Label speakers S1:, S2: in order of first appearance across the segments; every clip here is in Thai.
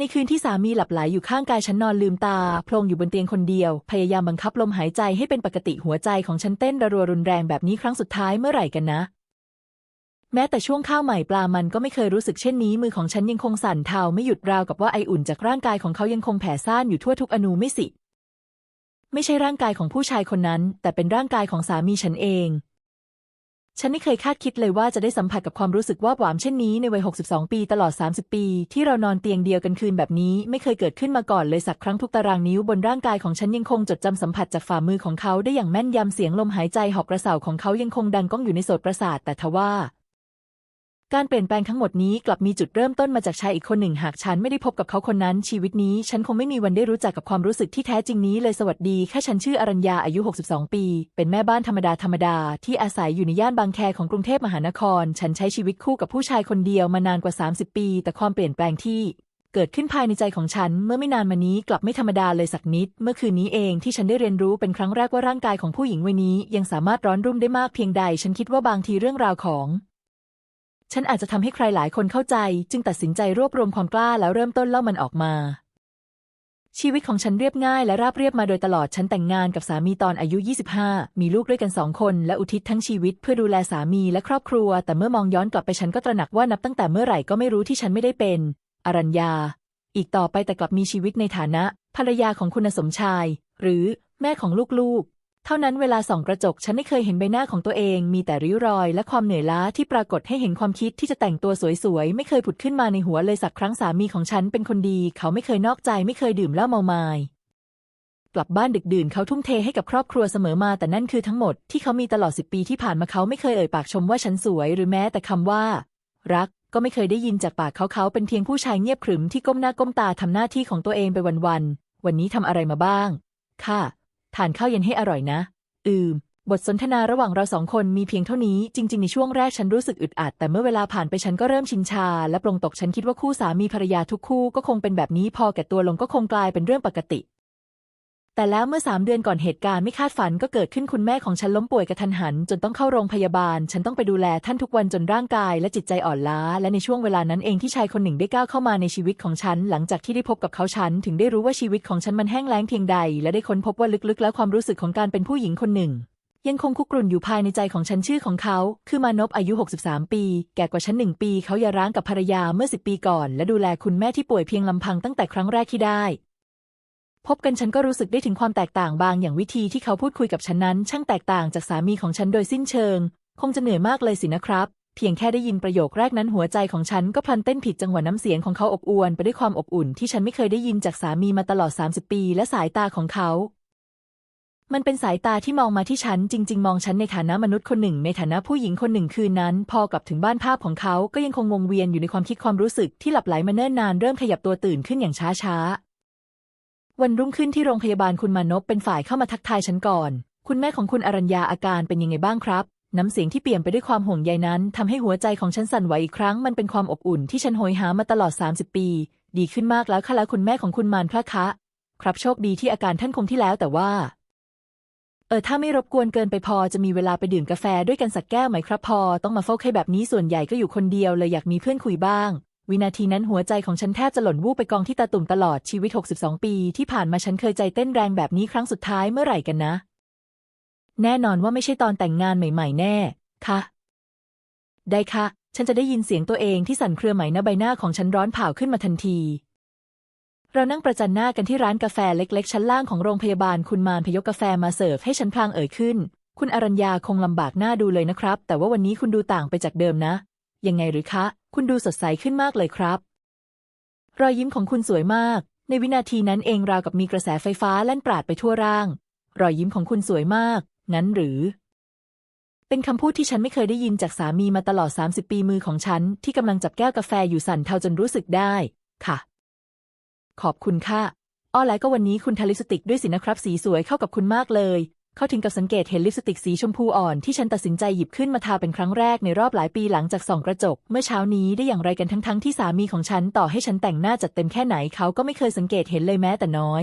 S1: ในคืนที่สามีหลับไหลอยู่ข้างกายฉันนอนลืมตาโพลงอยู่บนเตียงคนเดียว พยายามบังคับลมหายใจให้เป็นปกติหัวใจของฉันเต้นระรัวรุนแรงแบบนี้ครั้งสุดท้ายเมื่อไหร่กันนะ แม้แต่ช่วงข้าวใหม่ปลามันก็ไม่เคยรู้สึกเช่นนี้ มือของฉันยังคงสั่นเทาไม่หยุดราวกับว่าไออุ่นจากร่างกายของเขายังคงแผ่ซ่านอยู่ทั่วทุกอนูไม่สิ ไม่ใช่ร่างกายของผู้ชายคนนั้น แต่เป็นร่างกายของสามีฉันเอง ฉันไม่เคยคาดคิดเลยว่าจะได้สัมผัสกับความรู้สึกว่าหวามเช่นนี้ในวัย 62 ปีตลอด 30 ปี ที่เรานอนเตียงเดียวกันคืนแบบนี้ ไม่เคยเกิดขึ้นมาก่อนเลยสักครั้งทุกตารางนิ้วบนร่างกายของฉันยังคงจดจำสัมผัสจากฝ่ามือของเขาได้อย่างแม่นยำเสียงลมหายใจหอบกระเสาของเขายังคงดังก้องอยู่ในโสตประสาทแต่ทว่า การเปลี่ยนแปลงทั้งหมดนี้กลับมีจุดเริ่มต้นมาจากชายอีกคนหนึ่ง หากฉันไม่ได้พบกับเขาคนนั้น ชีวิตนี้ ฉันคงไม่มีวันได้รู้จักกับความรู้สึกที่แท้จริงนี้เลยสวัสดีแค่ฉันชื่ออรัญญาอายุ 62 ปี เป็นแม่บ้านธรรมดาธรรมดาที่อาศัยอยู่ในย่านบางแคของกรุงเทพมหานคร ฉันใช้ชีวิตคู่กับผู้ชายคนเดียวมานานกว่า 30 ปี แต่ความเปลี่ยนแปลงที่เกิดขึ้นภายในใจของฉัน เมื่อไม่นานมานี้กลับไม่ธรรมดาเลยสักนิด เมื่อคืนนี้เองที่ฉันได้เรียนรู้เป็นครั้งแรกว่าร่างกายของผู้หญิงวัยนี้ ยังสามารถร้อนรุ่มได้มากเพียงใด ฉันคิดว่าบางทีเรื่องราวของ ฉันอาจจะทำให้ใครหลายคนเข้าใจ จึงตัดสินใจรวบรวมความกล้าแล้วเริ่มต้นเล่ามันออกมา ชีวิตของฉันเรียบง่ายและราบเรียบมาโดยตลอดฉันแต่งงานกับสามีตอนอายุ 25 มีลูกด้วยกันสองคน และอุทิศทั้งชีวิตเพื่อดูแลสามีและครอบครัว แต่เมื่อมองย้อนกลับไปฉันก็ตระหนักว่านับตั้งแต่เมื่อไหร่ก็ไม่รู้ที่ฉันไม่ได้เป็น อรัญญา อีกต่อไปแต่กลับมีชีวิตในฐานะ ภรรยาของคุณสมชาย หรือ แม่ของลูกๆ เท่านั้นเวลาส่องกระจกฉันไม่เคยเห็นใบหน้าของตัวเอง มีแต่ริ้วรอย และความเหนื่อยล้าที่ปรากฏให้เห็นความคิดที่จะแต่งตัวสวยๆ ไม่เคยผุดขึ้นมาในหัวเลยสักครั้งสามีของฉันเป็นคนดี เขาไม่เคยนอกใจไม่เคยดื่มเหล้าเมามายกลับบ้านดึกดื่นเขาทุ่มเทให้กับครอบครัวเสมอมา แต่นั่นคือทั้งหมดที่เขามีตลอดสิบปีที่ผ่านมาเขาไม่เคยเอ่ยปากชมว่าฉันสวยหรือแม้แต่คำว่า รักก็ไม่เคยได้ยินจากปากเขาเขาเป็นเพียงผู้ชายเงียบขรึมที่ก้มหน้าก้มตาทำหน้าที่ของตัวเองไปวันๆวันนี้ทำอะไรมาบ้าง ค่ะ ทานข้าวเย็นให้อร่อยนะ อืม บทสนทนาระหว่างเราสองคนมีเพียงเท่านี้ จริง ๆ ในช่วงแรกฉันรู้สึกอึดอัด แต่เมื่อเวลาผ่านไปฉันก็เริ่มชินชา และปรงตกฉันคิดว่าคู่สามีภรรยาทุกคู่ก็คงเป็นแบบนี้พอแก่ตัวลงก็คงกลายเป็นเรื่องปกติ แต่แล้วเมื่อสามเดือนก่อนเหตุการณ์ไม่คาดฝันก็เกิดขึ้นคุณแม่ของฉันล้มป่วยกระทันหัน จนต้องเข้าโรงพยาบาล ฉันต้องไปดูแลท่านทุกวันจนร่างกายและจิตใจอ่อนล้า และในช่วงเวลานั้นเองที่ชายคนหนึ่งได้ก้าวเข้ามาในชีวิตของฉัน หลังจากที่ได้พบกับเขาฉัน ถึงได้รู้ว่าชีวิตของฉันมันแห้งแล้งเพียงใด และได้ค้นพบว่าลึกๆ แล้วความรู้สึกของการเป็นผู้หญิงคนหนึ่ง ยังคงคุกรุ่นอยู่ภายในใจของฉันชื่อของเขา คือมานพอายุ 63 ปี แก่กว่าฉันหนึ่งปี เขาหย่าร้างกับภรรยาเมื่อ10ปีก่อน และดูแลคุณแม่ที่ป่วยเพียงลำพังตั้งแต่ครั้งแรกที่ได้ พบกันฉันก็รู้สึกได้ถึงความแตกต่างบางอย่างวิธีที่เขาพูดคุยกับฉันนั้น ช่างแตกต่างจากสามีของฉันโดยสิ้นเชิง คงจะเหนื่อยมากเลยสินะครับ เพียงแค่ได้ยินประโยคแรกนั้นหัวใจของฉันก็พลันเต้นผิดจังหวะน้ำเสียงของเขาอบอวลไปด้วยความอบอุ่นที่ฉันไม่เคยได้ยินจากสามีมาตลอด 30 ปี และสายตาของเขา มันเป็นสายตาที่มองมาที่ฉัน จริง ๆ มองฉันในฐานะมนุษย์คนหนึ่ง ในฐานะผู้หญิงคนหนึ่งคืนนั้น พอกลับถึงบ้านภาพของเขาก็ยังคงวงเวียนอยู่ในความคิดความรู้สึกที่หลับไหลมาเนิ่นนานเริ่มขยับตัวตื่นขึ้นอย่างช้าๆ วันรุ่งขึ้นที่โรงพยาบาลคุณมานพเป็นฝ่ายเข้ามาทักทายฉันก่อน คุณแม่ของคุณอรัญญาอาการเป็นยังไงบ้างครับ น้ำเสียงที่เปลี่ยมไปด้วยความห่วงใยนั้นทำให้หัวใจของฉันสั่นไหวอีกครั้งมันเป็นความอบอุ่นที่ฉันโหยหามาตลอด 30 ปี ดีขึ้นมากแล้วค่ะแล้วคุณแม่ของคุณมานพระคะ ครับโชคดีที่อาการท่านคงที่แล้วแต่ว่า เออถ้าไม่รบกวนเกินไปพอจะมีเวลาไปดื่มกาแฟด้วยกันสักแก้วไหมครับพอ ต้องมาเฝ้าไข้แบบนี้ส่วนใหญ่ก็อยู่คนเดียวเลยอยากมีเพื่อนคุยบ้าง วินาทีนั้นหัวใจของฉันแทบจะหล่นวูบไปกองที่ตาตุ่มตลอดชีวิต 62 ปี ที่ผ่านมาฉันเคยใจเต้นแรงแบบนี้ครั้งสุดท้ายเมื่อไหร่กันนะ แน่นอนว่าไม่ใช่ตอนแต่งงานใหม่ ๆ แน่ ค่ะ ได้ค่ะ ฉันจะได้ยินเสียงตัวเองที่สั่นเครือไหมหน้าใบหน้าของฉันร้อนเผาขึ้นมาทันที เรานั่งประจันหน้ากันที่ร้านกาแฟเล็ก ๆ ชั้นล่างของโรงพยาบาลคุณมารพยกกาแฟมาเสิร์ฟให้ฉันพลางเอ่ยขึ้น คุณอรัญญาคงลำบากหน้าดูเลยนะครับ แต่ว่าวันนี้คุณดูต่างไปจากเดิมนะ ยังไงหรือคะ คุณดูสดใสขึ้นมากเลยครับ รอยยิ้มของคุณสวยมาก ในวินาทีนั้นเองราวกับมีกระแสไฟฟ้าแล่นปราดไปทั่วร่าง รอยยิ้มของคุณสวยมากงั้นหรือ เป็นคำพูดที่ฉันไม่เคยได้ยินจากสามีมาตลอด 30 ปีมือของฉัน ที่กำลังจับแก้วกาแฟอยู่สั่นเทาจนรู้สึกได้ ค่ะ ขอบคุณค่ะอ้อแล้วก็วันนี้คุณทาลิปสติกด้วยสินะครับ สีสวยเข้ากับคุณมากเลย เขาถึงกับสังเกตเห็นลิปสติกสีชมพูอ่อนที่ฉันตัดสินใจหยิบขึ้นมาทาเป็นครั้งแรกในรอบหลายปีหลังจากส่องกระจก เมื่อเช้านี้ได้อย่างไรกันทั้งๆที่สามีของฉันต่อให้ฉันแต่งหน้าจัดเต็มแค่ไหนเขาก็ไม่เคยสังเกตเห็นเลยแม้แต่น้อย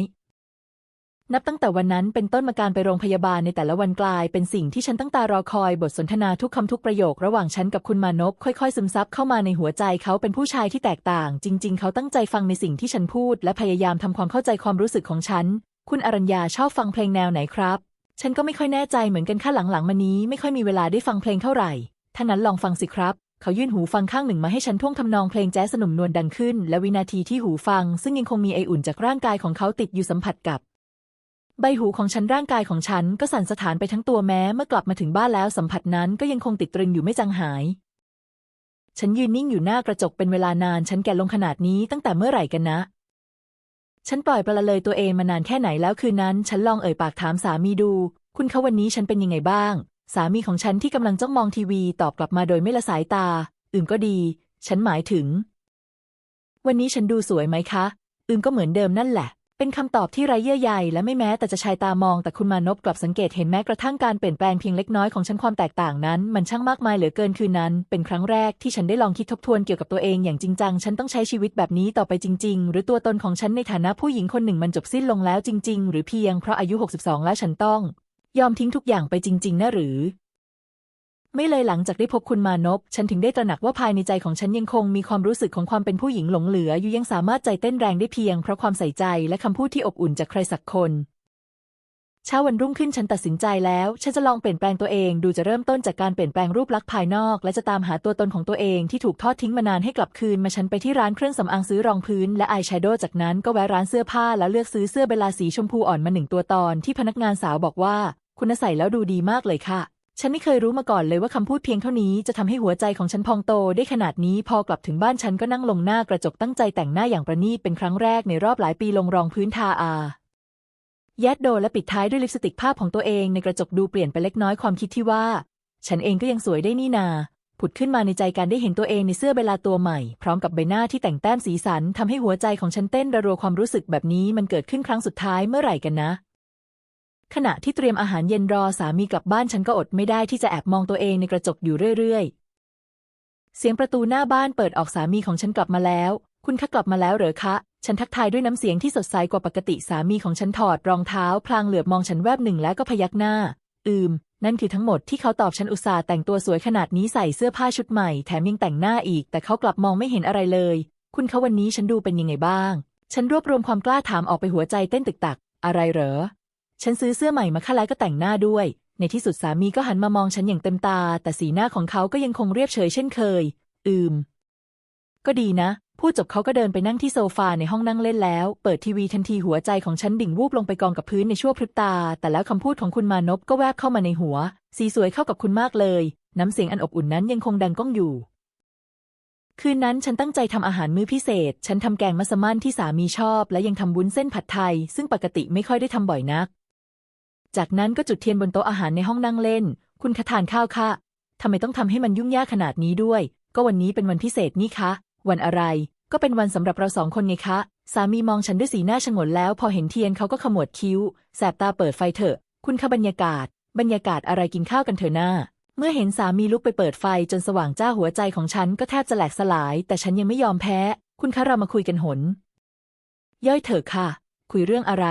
S1: นับตั้งแต่วันนั้นเป็นต้นมาการไปโรงพยาบาลในแต่ละวันกลาย เป็นสิ่งที่ฉันตั้งตารอคอยบทสนทนาทุกคำทุกประโยคระหว่างฉันกับคุณมานพค่อยๆ ซึมซับเข้ามาในหัวใจเขาเป็นผู้ชายที่แตกต่าง จริง ๆ เขาตั้งใจฟังในสิ่งที่ฉันพูด และพยายามทำความเข้าใจความรู้สึกของฉัน คุณอรัญญาชอบฟังเพลงแนวไหนครับ ฉันก็ไม่ค่อยแน่ใจเหมือนกันค่าหลังๆมานี้ ไม่ค่อยมีเวลาได้ฟังเพลงเท่าไหร่ถ้านั้นลองฟังสิครับ เขายื่นหูฟังข้างหนึ่งมาให้ฉันท่วงทำนองเพลงแจ๊สสนุ่มนวลดังขึ้น และวินาทีที่หูฟัง ซึ่งยังคงมีไออุ่นจากร่างกายของเขาติดอยู่สัมผัสกับ ใบหูของฉันร่างกายของฉันก็สั่นสะท้านไปทั้งตัวแม้เมื่อกลับมาถึงบ้านแล้วสัมผัสนั้นก็ยังคงติดตรึงอยู่ไม่จางหาย ฉันยืนนิ่งอยู่หน้ากระจกเป็นเวลานาน ฉันแก่ลงขนาดนี้ตั้งแต่เมื่อไหร่กันนะ ฉันปล่อยปละเลยตัวเองมานานแค่ไหนแล้วคืนนั้น ฉันลองเอ่ยปากถามสามีดู คุณเขาวันนี้ฉันเป็นยังไงบ้าง สามีของฉันที่กำลังจ้องมองทีวีตอบกลับมาโดยไม่ละสายตา อื่นก็ดี ฉันหมายถึง วันนี้ฉันดูสวยไหมคะ อื่นก็เหมือนเดิมนั่นแหละ เป็นคำตอบที่ไร้เยื่อใยและไม่แม้แต่จะชายตามอง แต่คุณมานพกลับสังเกตเห็นแม้กระทั่งการเปลี่ยนแปลงเพียงเล็กน้อยของฉันความแตกต่างนั้น มันช่างมากมายเหลือเกินคืนนั้น เป็นครั้งแรกที่ฉันได้ลองคิดทบทวนเกี่ยวกับตัวเองอย่างจริงจัง ฉันต้องใช้ชีวิตแบบนี้ต่อไปจริง ๆ หรือตัวตนของฉันในฐานะผู้หญิงคนหนึ่งมันจบสิ้นลงแล้วจริง ๆ หรือเพียงเพราะอายุ 62 แล้วฉันต้อง ยอมทิ้งทุกอย่างไปจริง ๆนะหรือ ไม่เลยหลังจากได้พบคุณมานพ ฉันถึงได้ตระหนักว่าภายในใจของฉันยังคงมีความรู้สึกของความเป็นผู้หญิงหลงเหลืออยู่ยังสามารถใจเต้นแรงได้เพียงเพราะความใส่ใจและคำพูดที่อบอุ่นจากใครสักคนเช้าวันรุ่งขึ้นฉันตัดสินใจแล้ว ฉันจะลองเปลี่ยนแปลงตัวเองดูจะเริ่มต้นจากการเปลี่ยนแปลงรูปลักษณ์ภายนอก และจะตามหาตัวตนของตัวเองที่ถูกทอดทิ้งมานานให้กลับคืนมาฉันไปที่ร้านเครื่องสำอางซื้อรองพื้น และอายแชโดว์จากนั้นก็แวะร้านเสื้อผ้าแล้วเลือกซื้อเสื้อเบลาสีชมพูอ่อนมาหนึ่งตัวตอนที่พนักงานสาวบอกว่า คุณใส่แล้วดูดีมากเลยค่ะ ฉันไม่เคยรู้มาก่อนเลยว่าคำพูดเพียงเท่านี้จะทำให้หัวใจของฉันพองโตได้ขนาดนี้พอกลับถึงบ้านฉันก็นั่งลงหน้ากระจกตั้งใจแต่งหน้าอย่างประณีตเป็นครั้งแรกในรอบหลายปีลงรองพื้นทาอายัดโดและปิดท้ายด้วยลิปสติกภาพของตัวเองในกระจกดูเปลี่ยนไปเล็กน้อยความคิดที่ว่า ฉันเองก็ยังสวยได้นี่นา ผุดขึ้นมาในใจการได้เห็นตัวเองในเสื้อเบลาตัวใหม่ พร้อมกับใบหน้าที่แต่งแต้มสีสันทำให้หัวใจของฉันเต้นระรัวความรู้สึกแบบนี้มันเกิดขึ้นครั้งสุดท้ายเมื่อไหร่กันนะ ขณะที่เตรียมอาหารเย็นรอสามีกลับบ้านฉันก็อดไม่ได้ที่จะแอบมองตัวเองในกระจกอยู่เรื่อยๆ เสียงประตูหน้าบ้านเปิดออกสามีของฉันกลับมาแล้ว คุณคะกลับมาแล้วเหรอคะ ฉันทักทายด้วยน้ำเสียงที่สดใสกว่าปกติสามีของฉันถอดรองเท้า พลางเหลือบมองฉันแวบหนึ่งแล้วก็พยักหน้า อืม นั่นคือทั้งหมดที่เขาตอบฉันอุตส่าห์แต่งตัวสวยขนาดนี้ใส่เสื้อผ้าชุดใหม่แถมยังแต่งหน้าอีก แต่เขากลับมองไม่เห็นอะไรเลย คุณเขาวันนี้ฉันดูเป็นยังไงบ้าง ฉันรวบรวมความกล้าถามออกไปหัวใจเต้นตึกตัก อะไรเหรอ ฉันซื้อเสื้อใหม่มาค่ะแล้วก็แต่งหน้าด้วย ในที่สุดสามีก็หันมามองฉันอย่างเต็มตา แต่สีหน้าของเขาก็ยังคงเรียบเฉยเช่นเคย อืม ก็ดีนะ พูดจบเขาก็เดินไปนั่งที่โซฟาในห้องนั่งเล่นแล้ว เปิดทีวีทันทีหัวใจของฉันดิ่งวูบลงไปกองกับพื้นในชั่วพริบตา แต่แล้วคำพูดของคุณมานพก็แวบเข้ามาในหัว สีสวยเข้ากับคุณมากเลย น้ำเสียงอันอบอุ่นนั้นยังคงดังก้องอยู่คืนนั้นฉันตั้งใจทำอาหารมื้อพิเศษ ฉันทำแกงมัสมั่นที่สามีชอบ และยังทำวุ้นเส้นผัดไทย ซึ่งปกติไม่ค่อยได้ทำบ่อยนัก จากนั้นก็จุดเทียนบนโต๊ะอาหารในห้องนั่งเล่น คุณคะทานข้าวค่ะทำไมต้องทำให้มันยุ่งยากขนาดนี้ด้วย ก็วันนี้เป็นวันพิเศษนี่คะ วันอะไร ก็เป็นวันสำหรับเราสองคนไงคะ สามีมองฉันด้วยสีหน้าชงนแล้ว พอเห็นเทียนเขาก็ขมวดคิ้ว แสบตาเปิดไฟเถอะ คุณคะบรรยากาศ บรรยากาศอะไรกินข้าวกันเถอะหน้า เมื่อเห็นสามีลุกไปเปิดไฟจนสว่างจ้าหัวใจของฉันก็แทบจะแหลกสลาย แต่ฉันยังไม่ยอมแพ้ คุณคะเรามาคุยกันหน ย่อยเถอะค่ะ คุยเรื่องอะไร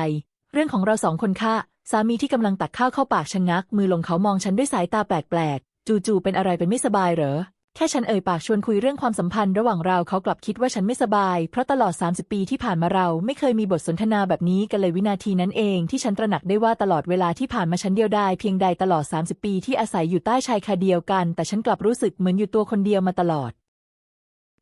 S1: เรื่องของเราสองคนค่ะ สามีที่กำลังตักข้าวเข้าปากชะงัก มือลงเขามองฉันด้วยสายตาแปลกๆ จู่ๆเป็นอะไรเป็นไม่สบายเหรอ แค่ฉันเอ่ยปากชวนคุยเรื่องความสัมพันธ์ระหว่างเราเขากลับคิดว่าฉันไม่สบาย เพราะตลอด 30 ปีที่ผ่านมาเราไม่เคยมีบทสนทนาแบบนี้กันเลยวินาทีนั้นเองที่ฉันตระหนักได้ว่าตลอดเวลาที่ผ่านมาฉันเดียวดายเพียงใดตลอด 30 ปีที่อาศัยอยู่ใต้ชายคาเดียวกัน แต่ฉันกลับรู้สึกเหมือนอยู่ตัวคนเดียวมาตลอด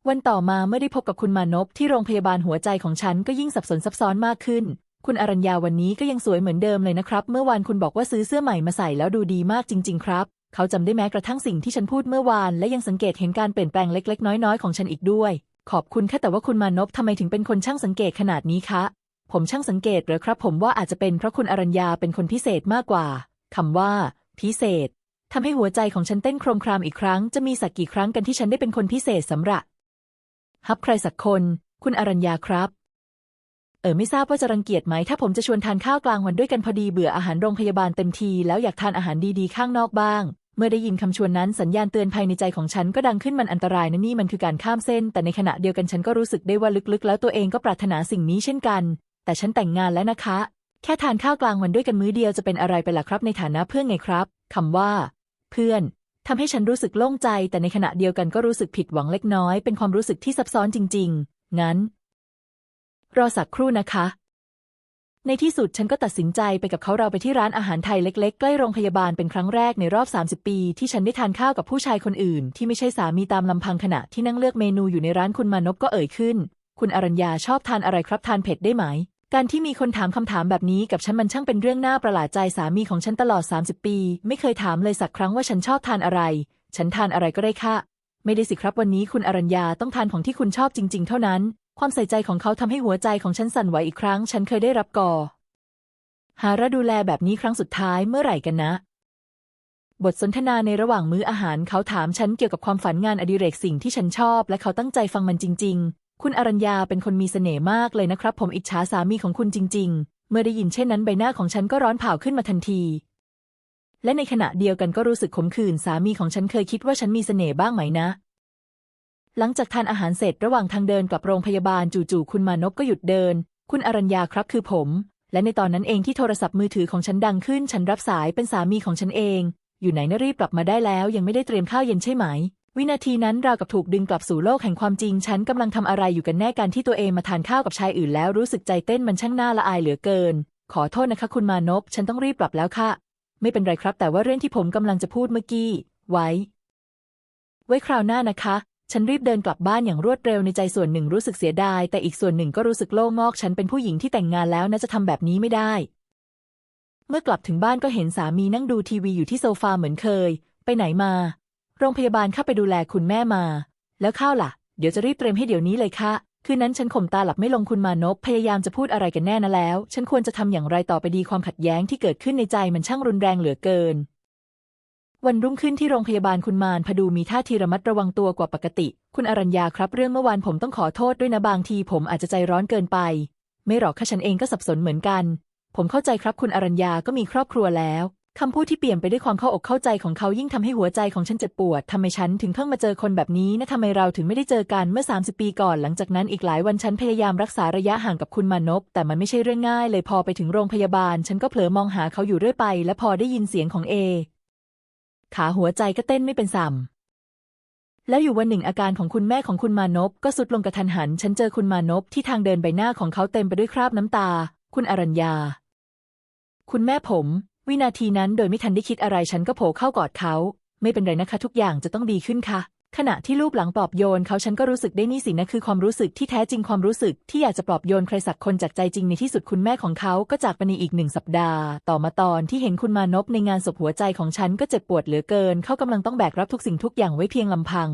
S1: วันต่อมาเมื่อได้พบกับคุณมานพที่โรงพยาบาลหัวใจของฉันก็ยิ่งสับสนซับซ้อนมากขึ้น คุณอรัญญาวันนี้ก็ยังสวยเหมือนเดิมเลยนะครับ เมื่อวานคุณบอกว่าซื้อเสื้อใหม่มาใส่แล้วดูดีมากจริง ๆ ครับ เขาจำได้แม้กระทั่งสิ่งที่ฉันพูดเมื่อวาน และยังสังเกตเห็นการเปลี่ยนแปลงเล็ก ๆ น้อย ๆ ของฉันอีกด้วย ขอบคุณค่ะแต่ว่าคุณมานพทำไมถึงเป็นคนช่างสังเกตขนาดนี้คะ ผมช่างสังเกตเหรอครับ ผมว่าอาจจะเป็นเพราะคุณอรัญญาเป็นคนพิเศษมากกว่าคำว่า พิเศษทำให้หัวใจของฉันเต้นโครมครามอีกครั้งจะมีสักกี่ครั้งกันที่ฉันได้เป็นคนพิเศษสำหรับฮับใครสักคน คุณอรัญญาครับ เออไม่ทราบว่าจะรังเกียจไหม ถ้าผมจะชวนทานข้าวกลางวันด้วยกันพอดีเบื่ออาหารโรงพยาบาลเต็มที แล้วอยากทานอาหารดีๆ ข้างนอกบ้าง เมื่อได้ยินคำชวนนั้นสัญญาณเตือนภายในใจของฉันก็ดังขึ้นมันอันตรายนะนี่มันคือการข้ามเส้น แต่ในขณะเดียวกันฉันก็รู้สึกได้ว่าลึกๆ แล้วตัวเองก็ปรารถนาสิ่งนี้เช่นกัน แต่ฉันแต่งงานแล้วนะคะ แค่ทานข้าวกลางวันด้วยกันมื้อเดียวจะเป็นอะไรไปล่ะครับ ในฐานะเพื่อนไงครับคำว่า เพื่อนทำให้ฉันรู้สึกโล่งใจ แต่ในขณะเดียวกันก็รู้สึกผิดหวังเล็กน้อย เป็นความรู้สึกที่ซับซ้อนจริง ๆ งั้น รอสักครู่นะคะ ในที่สุดฉันก็ตัดสินใจไปกับเขาเราไปที่ร้านอาหารไทยเล็ก ๆ ใกล้โรงพยาบาลเป็นครั้งแรกในรอบ 30 ปี ที่ฉันได้ทานข้าวกับผู้ชายคนอื่น ที่ไม่ใช่สามีตามลำพังขณะที่นั่งเลือกเมนูอยู่ในร้านคุณมานพก็เอ่ยขึ้น คุณอรัญญาชอบทานอะไรครับทานเผ็ดได้ไหม การที่มีคนถามคำถามแบบนี้กับฉันมันช่างเป็นเรื่องน่าประหลาดใจสามีของฉันตลอด 30 ปี ไม่เคยถามเลยสักครั้งว่าฉันชอบทานอะไร ฉันทานอะไรก็ได้ค่ะ ไม่ได้สิครับวันนี้คุณอรัญญาต้องทานของที่คุณชอบจริง ๆ เท่านั้น ความใส่ใจของเขาทำให้หัวใจของฉันสั่นไหวอีกครั้ง ฉันเคยได้รับกอหาระดูแลแบบนี้ครั้งสุดท้ายเมื่อไหร่กันนะ บทสนทนาในระหว่างมื้ออาหารเขาถามฉันเกี่ยวกับความฝันงานอดิเรกสิ่งที่ฉันชอบ และเขาตั้งใจฟังมันจริง ๆ คุณอรัญญาเป็นคนมีเสน่ห์มากเลยนะครับ ผมอิจฉาสามีของคุณจริง ๆ เมื่อได้ยินเช่นนั้นใบหน้าของฉันก็ร้อนเผาขึ้นมาทันทีและในขณะเดียวกันก็รู้สึกขมขื่นสามีของฉันเคยคิดว่าฉันมีเสน่ห์บ้างไหมนะ หลังจากทานอาหารเสร็จระหว่างทางเดินกลับโรงพยาบาลจู่ๆคุณมานพก็หยุดเดิน คุณอรัญญาครับคือผม และในตอนนั้นเองที่โทรศัพท์มือถือของฉันดังขึ้น ฉันรับสายเป็นสามีของฉันเอง อยู่ไหนนะรีบกลับมาได้แล้ว ยังไม่ได้เตรียมข้าวเย็นใช่ไหม วินาทีนั้นราวกับถูกดึงกลับสู่โลกแห่งความจริง ฉันกำลังทำอะไรอยู่กันแน่การที่ตัวเองมาทานข้าวกับชายอื่นแล้วรู้สึกใจเต้นมันช่างน่าละอายเหลือเกิน ขอโทษนะคะ คุณมานพฉันต้องรีบกลับแล้วค่ะ ไม่เป็นไรครับ แต่ว่าเรื่องที่ผมกำลังจะพูดเมื่อกี้ ไว้ ไว้คราวหน้านะคะ ฉันรีบเดินกลับบ้านอย่างรวดเร็วในใจส่วนหนึ่งรู้สึกเสียดาย แต่อีกส่วนหนึ่งก็รู้สึกโล่งอก ฉันเป็นผู้หญิงที่แต่งงานแล้วนะจะทำแบบนี้ไม่ได้ เมื่อกลับถึงบ้านก็เห็นสามีนั่งดูทีวีอยู่ที่โซฟาเหมือนเคย ไปไหนมา โรงพยาบาลเข้าไปดูแลคุณแม่มา แล้วข้าวล่ะ เดี๋ยวจะรีบเตรียมให้เดี๋ยวนี้เลยค่ะคืนนั้นฉันข่มตาหลับไม่ลงคุณมานพพยายามจะพูดอะไรกันแน่นะแล้ว ฉันควรจะทำอย่างไรต่อไปดีความขัดแย้งที่เกิดขึ้นในใจมันช่างรุนแรงเหลือเกิน วันรุ่งขึ้นที่โรงพยาบาลคุณมานพดูมีท่าทีระมัดระวังตัวกว่าปกติ คุณอรัญญาครับเรื่องเมื่อวานผมต้องขอโทษด้วยนะบางทีผมอาจจะใจร้อนเกินไป ไม่หรอกค่ะฉันเองก็สับสนเหมือนกัน ผมเข้าใจครับคุณอรัญญาก็มีครอบครัวแล้วคำพูดที่เปลี่ยมไปด้วยความเข้าอกเข้าใจของเขายิ่งทำให้หัวใจของฉันเจ็บปวดทำไมฉันถึงเพิ่งมาเจอคนแบบนี้นะทำไมเราถึงไม่ได้เจอกันเมื่อ 30 ปีก่อน หลังจากนั้นอีกหลายวันฉันพยายามรักษาระยะห่างกับคุณมานพแต่มันไม่ใช่เรื่องง่ายเลยพอไปถึงโรงพยาบาล ฉันก็เผลอมองหาเขาอยู่เรื่อยไป และพอได้ยินเสียงของเอ ขาหัวใจก็เต้นไม่เป็นสัมแล้วอยู่วันหนึ่งอาการของคุณแม่ของคุณมานพก็สุดลงกระทันหัน ฉันเจอคุณมานพที่ทางเดินใบหน้าของเขาเต็มไปด้วยคราบน้ำตา คุณอรัญญา คุณแม่ผม วินาทีนั้นโดยไม่ทันได้คิดอะไรฉันก็โผล่เข้ากอดเขา ไม่เป็นไรนะคะ ทุกอย่างจะต้องดีขึ้นค่ะ ขณะที่รูปหลังปลอบโยนเขาฉันก็รู้สึกได้นี่สินะคือความรู้สึกที่แท้จริงความรู้สึกที่อยากจะปลอบโยนใครสักคนจากใจจริงในที่สุดคุณแม่ของเขาก็จากไปในอีกหนึ่งสัปดาห์ ต่อมาตอนที่เห็นคุณมานพในงานศพหัวใจของฉันก็เจ็บปวดเหลือเกิน เขากำลังต้องแบกรับทุกสิ่งทุกอย่างไว้เพียงลำพัง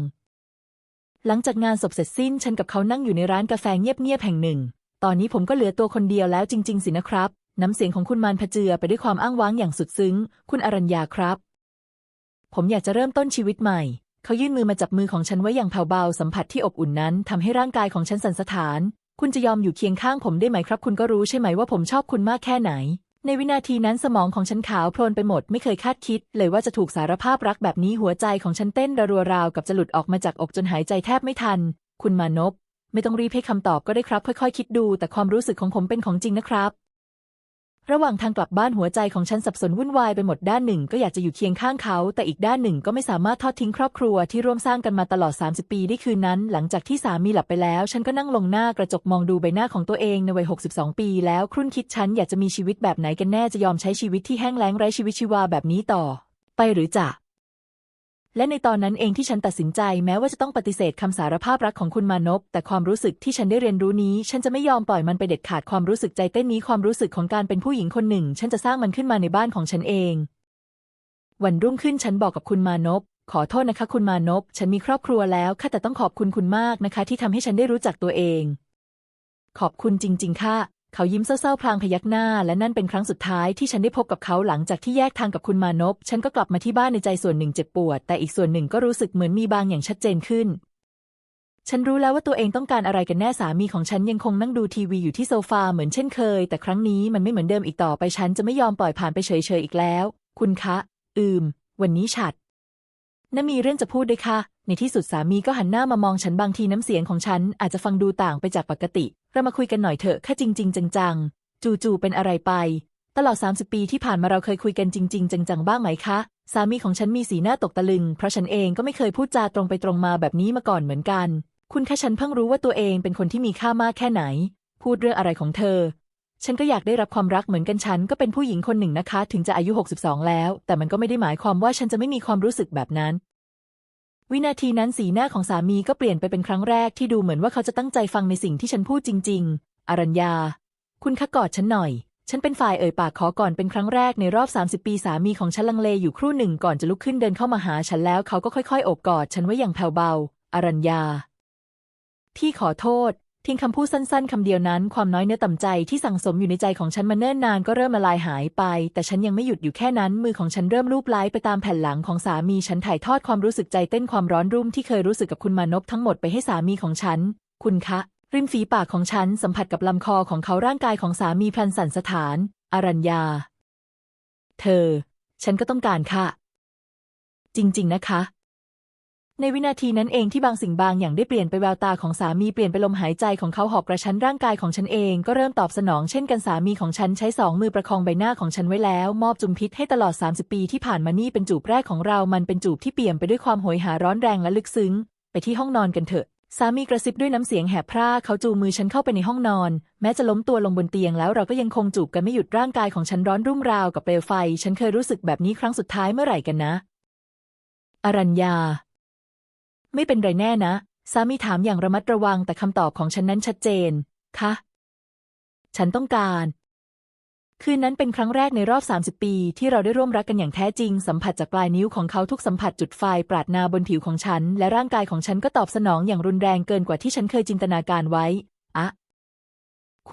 S1: หลังจากงานศพเสร็จสิ้น ฉันกับเขานั่งอยู่ในร้านกาแฟเงียบๆแห่งหนึ่ง ตอนนี้ผมก็เหลือตัวคนเดียวแล้วจริง ๆ สินะครับ น้ำเสียงของคุณมานพเจือไปด้วยความอ้างว้างอย่างสุดซึ้ง คุณอรัญญาครับ ผมอยากจะเริ่มต้นชีวิตใหม่ เขายื่นมือมาจับมือของฉันไว้อย่างเบาๆสัมผัสที่อบอุ่นนั้นทำให้ร่างกายของฉันสั่นสะท้าน คุณจะยอมอยู่เคียงข้างผมได้ไหมครับ คุณก็รู้ใช่ไหมว่าผมชอบคุณมากแค่ไหน ในวินาทีนั้นสมองของฉันขาวโพลนไปหมด ไม่เคยคาดคิด เลยว่าจะถูกสารภาพรักแบบนี้หัวใจของฉันเต้นระรัวราวกับจะหลุดออกมาจากอกจนหายใจแทบไม่ทัน คุณมานพไม่ต้องรีบให้คำตอบก็ได้ครับ ค่อยๆ คิดดู แต่ความรู้สึกของผมเป็นของจริงนะครับ ระหว่างทางกลับบ้านหัวใจของฉันสับสนวุ่นวายไปหมดด้านหนึ่งก็อยากจะอยู่เคียงข้างเขา แต่อีกด้านหนึ่งก็ไม่สามารถทอดทิ้งครอบครัวที่ร่วมสร้างกันมาตลอด 30 ปีได้คืนนั้น หลังจากที่สามีหลับไปแล้ว ฉันก็นั่งลงหน้ากระจกมองดูใบหน้าของตัวเองในวัย 62 ปีแล้วครุ่นคิดฉันอยากจะมีชีวิตแบบไหนกันแน่จะยอมใช้ชีวิตที่แห้งแล้งไร้ชีวิตชีวาแบบนี้ต่อ ไปหรือจะ และในตอนนั้นเองที่ฉันตัดสินใจแม้ว่าจะต้องปฏิเสธคำสารภาพรักของคุณมานพแต่ความรู้สึกที่ฉันได้เรียนรู้นี้ ฉันจะไม่ยอมปล่อยมันไปเด็ดขาดความรู้สึกใจเต้นนี้ความรู้สึกของการเป็นผู้หญิงคนหนึ่ง ฉันจะสร้างมันขึ้นมาในบ้านของฉันเอง วันรุ่งขึ้นฉันบอกกับคุณมานพขอโทษนะคะ คุณมานพฉันมีครอบครัวแล้วค่ะแต่ต้องขอบคุณคุณมากนะคะ ที่ทำให้ฉันได้รู้จักตัวเอง ขอบคุณจริง ๆ ค่ะ เขายิ้มเศร้าๆพลางพยักหน้า และนั่นเป็นครั้งสุดท้ายที่ฉันได้พบกับเขาหลังจากที่แยกทางกับคุณมานพ ฉันก็กลับมาที่บ้านในใจส่วนหนึ่งเจ็บปวด แต่อีกส่วนหนึ่งก็รู้สึกเหมือนมีบางอย่างชัดเจนขึ้น ฉันรู้แล้วว่าตัวเองต้องการอะไรกันแน่สามีของฉันยังคงนั่งดูทีวีอยู่ที่โซฟาเหมือนเช่นเคย แต่ครั้งนี้มันไม่เหมือนเดิมอีกต่อไปฉันจะไม่ยอมปล่อยผ่านไปเฉยๆอีกแล้ว คุณคะ อืม วันนี้ฉัด น่ามีเรื่องจะพูดด้วยค่ะ ในที่สุดสามีก็หันหน้ามามองฉันบางทีน้ำเสียงของฉันอาจจะฟังดูต่างไปจากปกติ เรามาคุยกันหน่อยเถอะแค่จริง ๆ จังๆ จู่ๆเป็นอะไรไป ตลอด 30 ปีที่ผ่านมาเราเคยคุยกันจริง ๆ จังๆ บ้างไหมคะ สามีของฉันมีสีหน้าตกตะลึง เพราะฉันเองก็ไม่เคยพูดจาตรงไปตรงมาแบบนี้มาก่อนเหมือนกัน คุณคะฉันเพิ่งรู้ว่าตัวเองเป็นคนที่มีค่ามากแค่ไหน พูดเรื่องอะไรของเธอ ฉันก็อยากได้รับความรักเหมือนกันฉันก็เป็นผู้หญิงคนหนึ่งนะคะ ถึงจะอายุ 62 แล้ว แต่มันก็ไม่ได้หมายความว่าฉันจะไม่มีความรู้สึกแบบนั้น วินาทีนั้นสีหน้าของสามีก็เปลี่ยนไปเป็นครั้งแรกที่ดูเหมือนว่าเขาจะตั้งใจฟังในสิ่งที่ฉันพูดจริง ๆ อรัญญา คุณคะกอดฉันหน่อย ฉันเป็นฝ่ายเอ่ยปากขอก่อนเป็นครั้งแรกในรอบ 30 ปีสามีของฉันลังเลอยู่ครู่หนึ่งก่อนจะลุกขึ้นเดินเข้ามาหาฉันแล้วเขาก็ค่อยๆโอบกอดฉันไว้อย่างแผ่วเบา อรัญญาที่ขอโทษ ทิ้งคำพูดสั้นๆคำเดียวนั้น ความน้อยเนื้อต่ำใจที่สั่งสมอยู่ในใจของฉันมาเนิ่นนานก็เริ่มละลายหายไป แต่ฉันยังไม่หยุดอยู่แค่นั้น มือของฉันเริ่มลูบไล้ไปตามแผ่นหลังของสามีฉันถ่ายทอดความรู้สึกใจเต้นความร้อนรุ่มที่เคยรู้สึกกับคุณมานพทั้งหมดไปให้สามีของฉัน คุณคะ ริมฝีปากของฉันสัมผัสกับลำคอของเขาร่างกายของสามีพลันสั่นสถาน อรัญญา เธอ ฉันก็ต้องการค่ะ จริง ๆ นะคะ ในวินาทีนั้นเองที่บางสิ่งบางอย่างได้เปลี่ยนไปแววตาของสามีเปลี่ยนไปลมหายใจของเขาหอบกระชั้นร่างกายของฉันเองก็เริ่มตอบสนองเช่นกันสามีของฉันใช้สองมือประคองใบหน้าของฉันไว้แล้ว มอบจุมพิษให้ตลอด 30 ปีที่ผ่านมานี่เป็นจูบแรกของเรามันเป็นจูบที่เปี่ยมไปด้วยความโหยหาร้อนแรงและลึกซึ้ง ไปที่ห้องนอนกันเถอะ สามีกระซิบด้วยน้ำเสียงแหบพร่าเขาจูงมือฉันเข้าไปในห้องนอน แม้จะล้มตัวลงบนเตียงแล้วเราก็ยังคงจูบกันไม่หยุดร่างกายของฉันร้อนรุ่มราวกับเปลวไฟ ฉันเคยรู้สึกแบบนี้ครั้งสุดท้ายเมื่อไหร่กันนะ อรัญญา ไม่เป็นไรแน่นะ สามีถามอย่างระมัดระวังแต่คำตอบของฉันนั้นชัดเจน คะ ฉันต้องการ คืนนั้นเป็นครั้งแรกในรอบ 30 ปี ที่เราได้ร่วมรักกันอย่างแท้จริง สัมผัสจากปลายนิ้วของเขาทุกสัมผัสจุดไฟปราดนาบนผิวของฉัน และร่างกายของฉันก็ตอบสนองอย่างรุนแรงเกินกว่าที่ฉันเคยจินตนาการไว้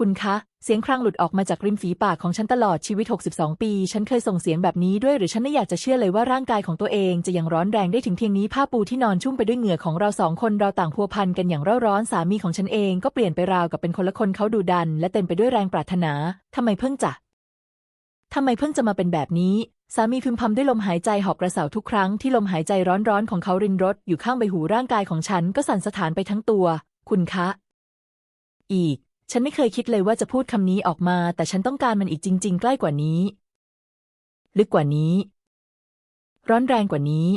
S1: คุณคะ เสียงครางหลุดออกมาจากริมฝีปากของฉันตลอดชีวิต 62 ปี ฉันเคยส่งเสียงแบบนี้ด้วยหรือฉันไม่อยากจะเชื่อเลยว่าร่างกายของตัวเองจะยังร้อนแรงได้ถึงเพียงนี้ผ้าปูที่นอนชุ่มไปด้วยเหงื่อของเราสองคนเราต่างพัวพันกันอย่างเร่าร้อนสามีของฉันเองก็เปลี่ยนไปราวกับเป็นคนละคนเขาดูดัน และเต็มไปด้วยแรงปรารถนาทำไมเพิ่งจะทำไมเพิ่งจะมาเป็นแบบนี้สามีพึมพำด้วยลมหายใจหอบกระเสาทุกครั้งที่ลมหายใจร้อนๆของเขารินรถอยู่ข้างใบหูร่างกายของฉันก็สั่นสะท้านไปทั้งตัว คุณคะ อีก ฉันไม่เคยคิดเลยว่าจะพูดคำนี้ออกมา แต่ฉันต้องการมันอีกจริง ๆ ใกล้กว่านี้ ลึกกว่านี้ ร้อนแรงกว่านี้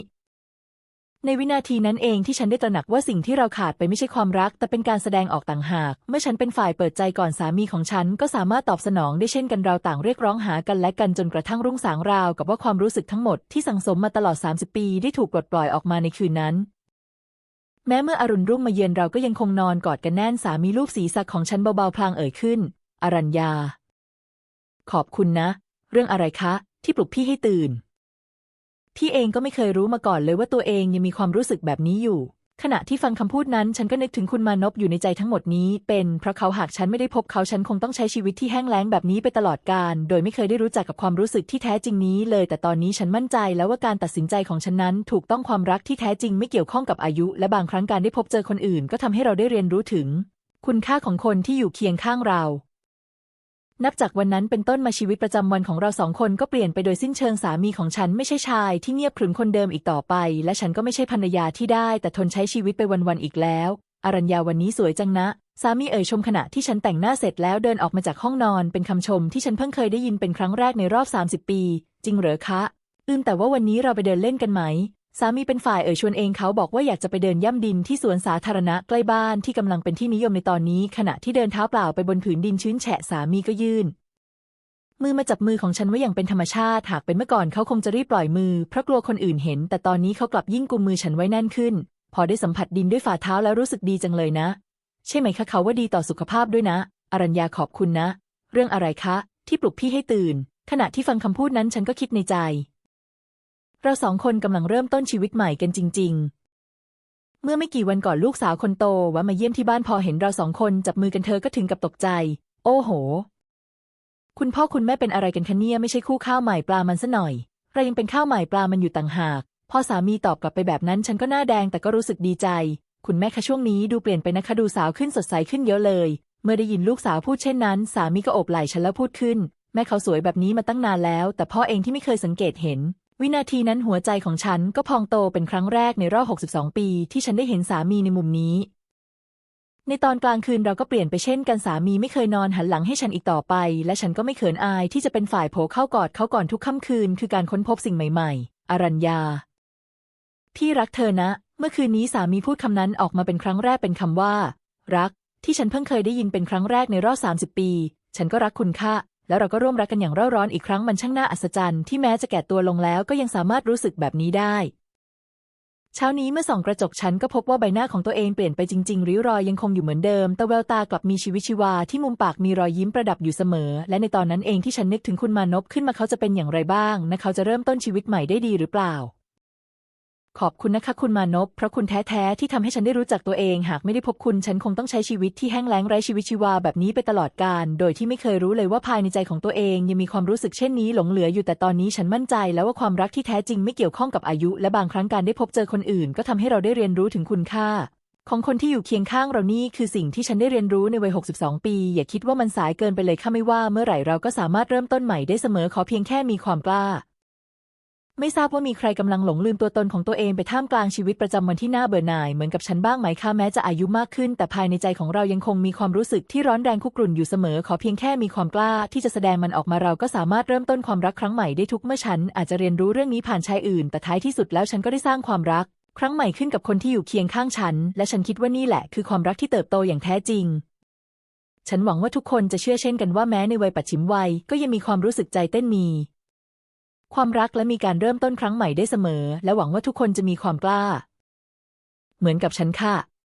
S1: ในวินาทีนั้นเองที่ฉันได้ตระหนักว่าสิ่งที่เราขาดไปไม่ใช่ความรัก แต่เป็นการแสดงออกต่างหาก เมื่อฉันเป็นฝ่ายเปิดใจก่อนสามีของฉันก็สามารถตอบสนองได้เช่นกันเราต่างเรียกร้องหากันและกันจนกระทั่งรุ่งสางราว กับว่าความรู้สึกทั้งหมดที่สังสมมาตลอด 30 ปี ได้ถูกปลดปล่อยออกมาในคืนนั้น แม้เมื่ออรุณรุ่งมาเยือนเราก็ยังคงนอนกอดกันแน่นสามีลูกศีรษะของฉันเบาๆพลางเอ่ยขึ้น อรัญญา ขอบคุณนะ เรื่องอะไรคะ ที่ปลุกพี่ให้ตื่น พี่เองก็ไม่เคยรู้มาก่อนเลยว่าตัวเองยังมีความรู้สึกแบบนี้อยู่ ขณะที่ฟังคำพูดนั้น ฉันก็นึกถึงคุณมานพอยู่ในใจทั้งหมดนี้ เป็นเพราะเขาหากฉันไม่ได้พบเขาฉันคงต้องใช้ชีวิตที่แห้งแล้งแบบนี้ไปตลอดกาลโดยไม่เคยได้รู้จักกับความรู้สึกที่แท้จริงนี้เลย แต่ตอนนี้ฉันมั่นใจแล้วว่าการตัดสินใจของฉันนั้น ถูกต้องความรักที่แท้จริงไม่เกี่ยวข้องกับอายุ และบางครั้งการได้พบเจอคนอื่น ก็ทำให้เราได้เรียนรู้ถึง คุณค่าของคนที่อยู่เคียงข้างเรา นับจากวันนั้นเป็นต้นมาชีวิตประจำวันของเราสองคนก็เปลี่ยนไปโดยสิ้นเชิงสามีของฉันไม่ใช่ชายที่เงียบขรึมคนเดิมอีกต่อไป และฉันก็ไม่ใช่ภรรยาที่ได้ แต่ทนใช้ชีวิตไปวันๆอีกแล้ว อรัญญาวันนี้สวยจังนะ สามีเอ่ยชมขณะที่ฉันแต่งหน้าเสร็จแล้วเดินออกมาจากห้องนอน เป็นคำชมที่ฉันเพิ่งเคยได้ยินเป็นครั้งแรกในรอบ 30 ปี จริงเหรอคะ อืมแต่ว่าวันนี้เราไปเดินเล่นกันไหม สามีเป็นฝ่ายเอ่ยชวนเองเขาบอกว่าอยากจะไปเดินย่ำดินที่สวนสาธารณะใกล้บ้านที่กำลังเป็นที่นิยมในตอนนี้ ขณะที่เดินเท้าเปล่าไปบนผืนดินชื้นแฉะสามีก็ยื่น มือมาจับมือของฉันไว้อย่างเป็นธรรมชาติ หากเป็นเมื่อก่อนเขาคงจะรีบปล่อยมือเพราะกลัวคนอื่นเห็น แต่ตอนนี้เขากลับยิ่งกุมมือฉันไว้แน่นขึ้น พอได้สัมผัสดินด้วยฝ่าเท้าแล้วรู้สึกดีจังเลยนะ ใช่ไหมคะเขาว่าดีต่อสุขภาพด้วยนะ อรัญญาขอบคุณนะ เรื่องอะไรคะ ที่ปลุกพี่ให้ตื่น ขณะที่ฟังคำพูดนั้นฉันก็คิดในใจ เราสองคนกำลังเริ่มต้นชีวิตใหม่กันจริง ๆ เมื่อไม่กี่วันก่อนลูกสาวคนโตว่ามาเยี่ยมที่บ้านพอเห็นเราสองคนจับมือกันเธอก็ถึงกับตกใจ โอ้โห คุณพ่อคุณแม่เป็นอะไรกันคะเนี่ยไม่ใช่คู่ข้าวใหม่ปลามันซะหน่อย เรายังเป็นข้าวใหม่ปลามันอยู่ต่างหาก พอสามีตอบกลับไปแบบนั้นฉันก็หน้าแดงแต่ก็รู้สึกดีใจ คุณแม่คะช่วงนี้ดูเปลี่ยนไปนะคะดูสาวขึ้นสดใสขึ้นเยอะเลย เมื่อได้ยินลูกสาวพูดเช่นนั้น สามีก็โอบไหล่ฉันแล้วพูดขึ้น แม่เขาสวยแบบนี้มาตั้งนานแล้ว แต่พ่อเองที่ไม่เคยสังเกตเห็น วินาทีนั้นหัวใจของฉันก็พองโตเป็นครั้งแรกในรอบ 62 ปี ที่ฉันได้เห็นสามีในมุมนี้ ในตอนกลางคืนเราก็เปลี่ยนไปเช่นกันสามีไม่เคยนอนหันหลังให้ฉันอีกต่อไป และฉันก็ไม่เขินอายที่จะเป็นฝ่ายโผเข้ากอดเขาก่อนทุกค่ำคืน คือการค้นพบสิ่งใหม่ ๆ อรัญญาพี่รักเธอนะ เมื่อคืนนี้สามีพูดคำนั้นออกมาเป็นครั้งแรกเป็นคำว่า รัก ที่ฉันเพิ่งเคยได้ยินเป็นครั้งแรกในรอบ 30 ปี ฉันก็รักคุณค่ะ แล้วเราก็ร่วมรักกันอย่างเร่าร้อนอีกครั้งมันช่างน่าอัศจรรย์ที่แม้จะแก่ตัวลงแล้วก็ยังสามารถรู้สึกแบบนี้ได้ เช้านี้เมื่อส่องกระจกฉันก็พบว่าใบหน้าของตัวเองเปลี่ยนไปจริงๆริ้วรอยยังคงอยู่เหมือนเดิม แต่แววตากลับมีชีวิตชีวาที่มุมปากมีรอยยิ้มประดับอยู่เสมอ และในตอนนั้นเองที่ฉันนึกถึงคุณมานพขึ้นมาเขาจะเป็นอย่างไรบ้างนะเขาจะเริ่มต้นชีวิตใหม่ได้ดีหรือเปล่า ขอบคุณนะคะคุณมานพเพราะคุณแท้ๆที่ทำให้ฉันได้รู้จักตัวเอง หากไม่ได้พบคุณฉันคงต้องใช้ชีวิตที่แห้งแล้งไร้ชีวิตชีวาแบบนี้ไปตลอดกาลโดยที่ไม่เคยรู้เลยว่าภายในใจของตัวเอง ยังมีความรู้สึกเช่นนี้หลงเหลืออยู่แต่ตอนนี้ฉันมั่นใจแล้วว่าความรักที่แท้จริงไม่เกี่ยวข้องกับอายุ และบางครั้งการได้พบเจอคนอื่น ก็ทำให้เราได้เรียนรู้ถึงคุณค่า ของคนที่อยู่เคียงข้างเรานี่คือสิ่งที่ฉันได้เรียนรู้ในวัย 62 ปี อย่าคิดว่ามันสายเกินไปเลยค่ะไม่ว่า เมื่อไหร่เราก็สามารถเริ่มต้นใหม่ได้เสมอขอเพียงแค่มีความกล้า ไม่ทราบว่ามีใครกำลังหลงลืมตัวตนของตัวเองไปท่ามกลางชีวิตประจำวันที่น่าเบื่อหน่ายเหมือนกับฉันบ้างไหมคะแม้จะอายุมากขึ้น แต่ภายในใจของเรายังคงมีความรู้สึกที่ร้อนแรงคุกรุ่นอยู่เสมอ ขอเพียงแค่มีความกล้าที่จะแสดงมันออกมาเราก็สามารถเริ่มต้นความรักครั้งใหม่ได้ทุกเมื่อฉันอาจจะเรียนรู้เรื่องนี้ผ่านชายอื่น แต่ท้ายที่สุดแล้วฉันก็ได้สร้างความรัก ครั้งใหม่ขึ้นกับคนที่อยู่เคียงข้างฉัน และฉันคิดว่านี่แหละ คือความรักที่เติบโตอย่างแท้จริงฉันหวังว่าทุกคนจะเชื่อเช่นกันว่าแม้ในวัยปัจฉิมวัยก็ยังมีความรู้สึกใจเต้นมี ความรักและมีการเริ่มต้นครั้งใหม่ได้เสมอ และหวังว่าทุกคนจะมีความกล้า เหมือนกับฉันค่ะ